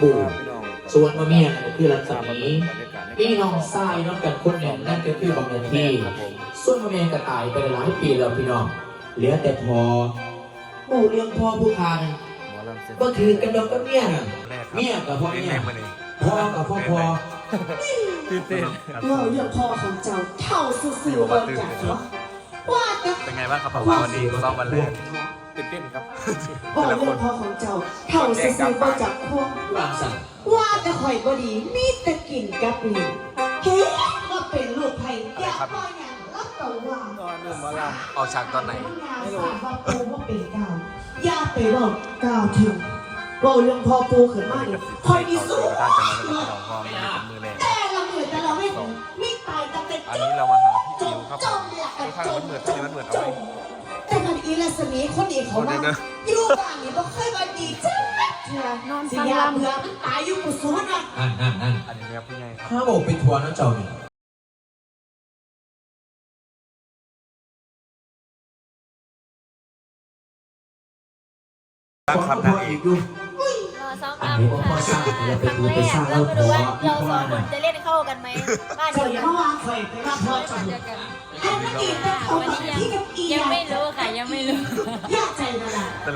ปู่ส่วนมาเมียก็คือรัศมีพี่น้องทรายน้องกันคนหนึ่งนั่นก็คือบางนาทีส่วนมาเมียก็ตายไปหลายปีแล้วพี่น้อง เหลือแต่พอหมู่เรื่องพ่อผู้ทานก็ถือกันดอกกับเมียน่ะเมียกับพ่อเมียพ่อกับพ่อพ่อตื่นเต้นเราเรื่องพ่อของเจ้าเท่าซื่อๆเบิร์จากเนาะว่าจะเป็นไงบ้างครับพ่อวันนี้ซ้อมวันแรก ตื่นเต้นครับว่าเรื่องพ่อของเจ้าเท่าซื่อๆเบิร์จากพวกวางสั่งว่าจะข่อยบดี มีแต่กินกับหนี่เฮ้ว่าเป็นลูกไผ่อยากมาอย่างรับตัวว่าออกฉากตอนไหน ไม่รู้ว่าปูว่าเป็นกาวอย่าไปบอกกาวถึงว่าเรื่องพ่อปูขึ้นมาเนี่ยคอยมีสู้ท่านจะมาเป็นพี่น้องพ่อมันเป็นมือแรงแต่ละมือแต่ละเว้นมีตายตั้งแต่อันจุนี้ดเรามาหาพี่จอิมวครับจผมมหลักค่อนข้างมันเหมือนที่มันเหมือนเอาไว้แต่มันอีลั สมีคนอีกเขามาอยู่บ้านนี่บ่เคยว่าดีจ้าเถื่อนอนสิยาเบื่อมันตายอยู่กุศลอะนั่นนั่นนั่นอันนี้ครับพี่ใหญ่ครับถ้าบอกไปทัวร์นะเจ้านี่ตั้งครับนางเอกอยู่รอซ้อมอันรำนี้ผมค่ะก็สร้างเราไปครั้งดูแรไปกสร้างเราแล้วไม่พรู้อว่าพี่พ่อเราสองคน่ะนจะเล่นเข้ากันไหมบ้านเจ้าเดีอยวย่ากันมาวางข่อยไปว่าพ่อเจ้าเดียวกันไอ้มันอีกแต่เขาวันนี้ยังที่กับ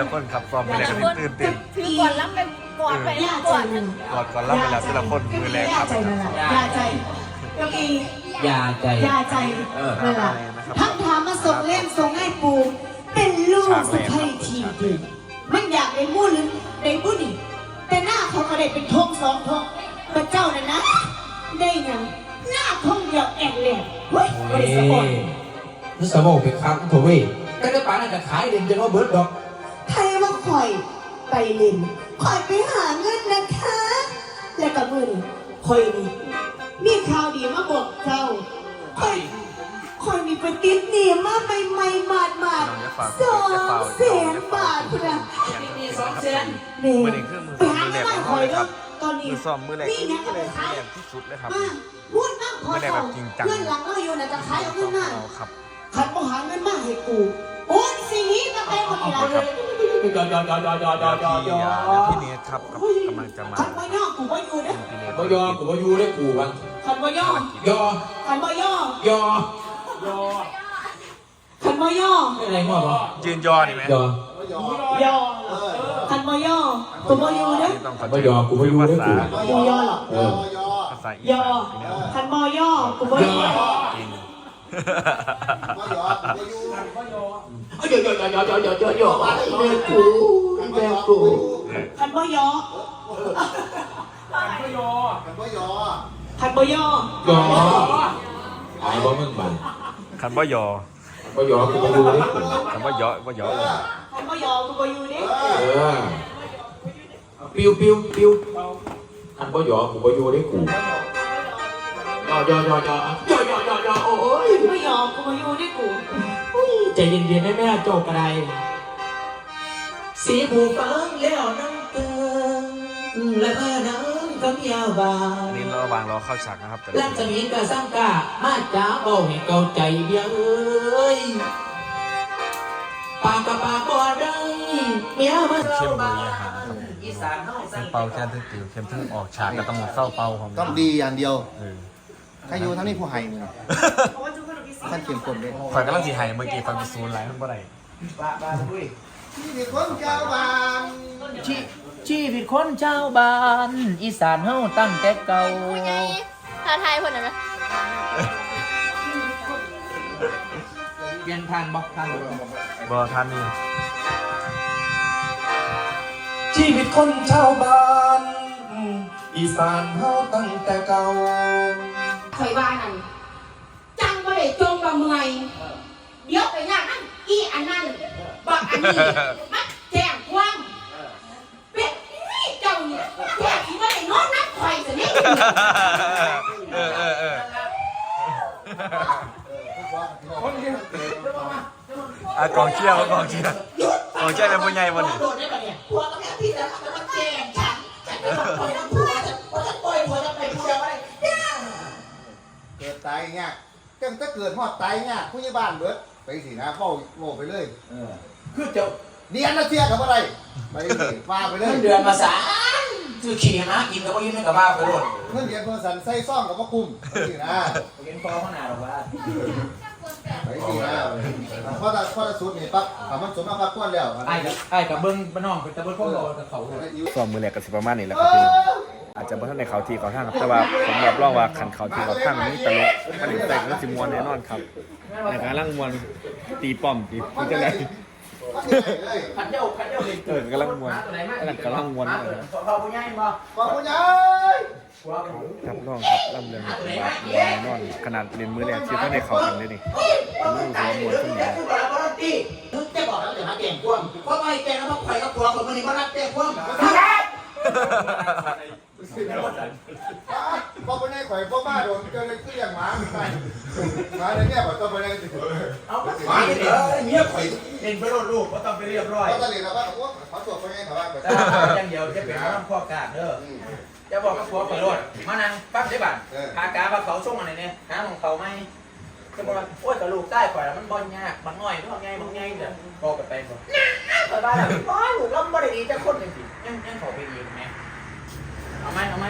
ละแต่ละคนครับซ้อมไปแล้วแต่ก็คนตื่นเต้นถือก่อนล้ำไปก่อนไปยากก่ใจอนนั่นกอดก่อนรับไปแล้วแต่ละคนมือแรงครับยากใจนั่นแหละยากใจก็มียาใจยาใจเออนั่นแหละทั้งถามมาส่งเล่มส่งให้ปูเป็นลูกสะใภ้ทีดีมันอยากได้มู่หรือได้บุญแต่หน้าเขาก็ได้เป็นทงสองทงพระเจ้าน่ะนะ ได้ยังหน้าทงเดียวแองแหลกเฮ้ยบเฮ้ริสุทธิ์นี่สมองเป็นครั้งโถเว้ยแต่ได้ป่านนั้นก็ขายเด่นจนว่าเบิร์ดดอก ใครว่าคอยไปเล่นคอยไปหาเงินนะคะแล้วก็มือนี่คอยนี่มีข่าวดีมาบอกเจ้าคอยคอยมีไปติดหนีมาใหม่ๆมาดมาดน้องจะฝากสองแสนบาทคุณอะนี่สองแสนเน่มือหนึ่งเครื่องมือไปหามือแรเงินกมาของคเขาอยเลยคแล้รัวบตอนนี้มือซ้อมมือแรกนี่นี่นะก็เลไปยขายแรงที่สุดเลยครับมาพูดนั่งขอไม่ได้สแบอบงจริงจังเพื่อนหลังเราอยู่นะจะขายเอาขึ้นมาเราครับขันมาหาเงินมาให้กูโอยสิ่งนี้ตั้งแต่คนที่เราเลยยอยอยอยอยอยอยอยอยพี่เนทครับกำลังจะมาขันมาย่อกูว่าอยู่นะพี่เนทบ่ยอกูบ่อยู่ได้กูวันขันมาย่อยอขันมาย่อยอขันมาย่ออะไรมั่วบ่ยืนยอนี่ไหมยอยอขันมาย่อกูว่าอยู่นะต้องบ่ยอกูบ่อยู่ได้กูกูย่อหรอเออภาษาอีย่อสานขันมาย่อกูว่ เอ้ยเดี๋ยวเดี๋ยวเดี๋ยวเดี๋ยวเดี๋ยวเดี๋ยวเดี๋ยวอะไรอีเมลกูอีเมลกูคันบ่ยอคันบ่ยอก็หายบ่มึงไปคันบ่ยอบ่ยอกูไปดูดิคันบ่ยอบ่ยอคันบ่ยอกูบ่อยู่นี่เออปิวปิวปิวคันบ่ยอกูบ่อยู่ดิกูยอยอยอยอยอ ใจเย็นๆได้ไหมล่ะโจกอะไร สีผูฟังแล้วน้ำเติมและเมื่อน้ำคำยาวบาอันนี้ระหว่างรอเข้าฉากนะครับแต่ลัละกษมีกะสร้างกามาจ้าเบาให้เกาใจเบี้ยเอ้ยปากกับปากบ่ได้เมียมาเข้มเล่ามืบ้าออาหารครับอีสานเฮาเส้นเป่าแค่ทึ่งติวเข้มทึ่งออกฉากกับตำรวจเศร้าเป่าของต้องดีอย่างเดียวเออถ้าอยู่ทั้งนี้ผู้ให้มึง ท่านเขียนคนเลยข่อยกำลังสีหายเมื่อกี้ฟังไปซูนไลฟ์เพิ่งบ่ได้นี่เป็นคนเจ้าบ้านชีชีวิตคนชาวบ้าน อีสานเฮาตั้งแต่เก่าไงท้าทายคนไหนไหมเปลี่ยนทานบ่ทานบ่บ่ทันนี่ชีวิตคนชาวบ้าน อีสานเฮาตั้งแต่เก่าข่อยว่านั่นจังบ่ได้ จงว่าเมื่อยเดี๋ยวไปยากนั่นอีอันนั้นบักอันนี้มัดแจ้งความเป็นนี่เจ้าเนี่ยแท้ที่บ่ได้นอนนับข่อยซะนี่เออเออเอออะกองเชียร์กองเชียร์กองเชียร์เป็นผู้ใหญ่บ่นี่โดดได้ปะเนี่ ยก็ถ้าเกิดหอดตายเงี้ยผู้ใหญ่บ้านเบิดไปสินะเฝ้าโง่ไปเลยคือเจ้าเนียนนะเทียกับอะไรไปสิว่าไปเลเงิยนเดือนมาสาซื้อขี่นะกินกับว่ายิ้มให้กับบ้าไปโลดเงินเดือนเพิ่นสันใส่ซ่องกับว่าคุ้มไปสินะเห็นฟอข้างหน้าหรอกว่าไปสินะพอตาพอตาสุดนี่ปั๊บถ้ามันสมมาพักควรแล้วไอ้กับไอ้กับเบิ้งบ้านน้องเป็นตะเบิ้งพวกเรากับเขาซ้อมมือแรกก็สิประมาณนี้แหละครับพี่น้ องอาจจะบ่ทันในเขาทีเขาทางครับแต่ว่าผมรับรองว่าคันเขาทีเขาทางมีตลกคันนี้แต่ก็สิม่วนแน่นอนครับในการล่างม่วนตีป้อมตีตีจังได๋ขันเจ้าขันเจ้าเล่นเออกำลังม่วนกำลังกำลังม่วนเลยนะพอผู้ใหญ่บ่ขอบคุณยายหัวกันครับน้องครับล่ำเรื่องนี้ว่าม่วนแน่นอนขนาดเล่นมือแรกที่ท่านในเขากันเลยนี่ผมรู้สึกว่าม่วนขึ้นแล้วพูดอะไรบ้างตีนึกจะบอกแล้วจะมาแกงควงเพราะไม่แกงแล้วมาไข่กับตัวคนคนนี้มารับแกงค วงพอไปในข่อยพ่อบ้าโดนเจอในคืออย่างหมาไปหมาในเนี่ยบ่ต้องไปในสิเอาไปเดี๋ยเงียบข่อยเล่นไปโลดลูกก็ต้องไปเรียบร้อยเขาตะลีเราบ้าพวกเขาตัวไปในถาวรไปแต่อย่างเดียวจะเป็นน้ำพวกกาดเด้อจะบอกกับพวกไปโลดมานั่งปั๊บได้บัตรพากาพาเขาส่งอะไรเนี่ยหาของเขาไหมจะบอกว่าโอ้ยกับลูกใต้ข่อยแล้วมันบอลยากบางหน่อยบางไงบางไงเนี่ยบอกกันไปก่อนไปบ้านแล้วบ้านหนูรับบ่ได้ดีจะคนจริงยังยังขอไปอีไหม เอาไหมเอาไหม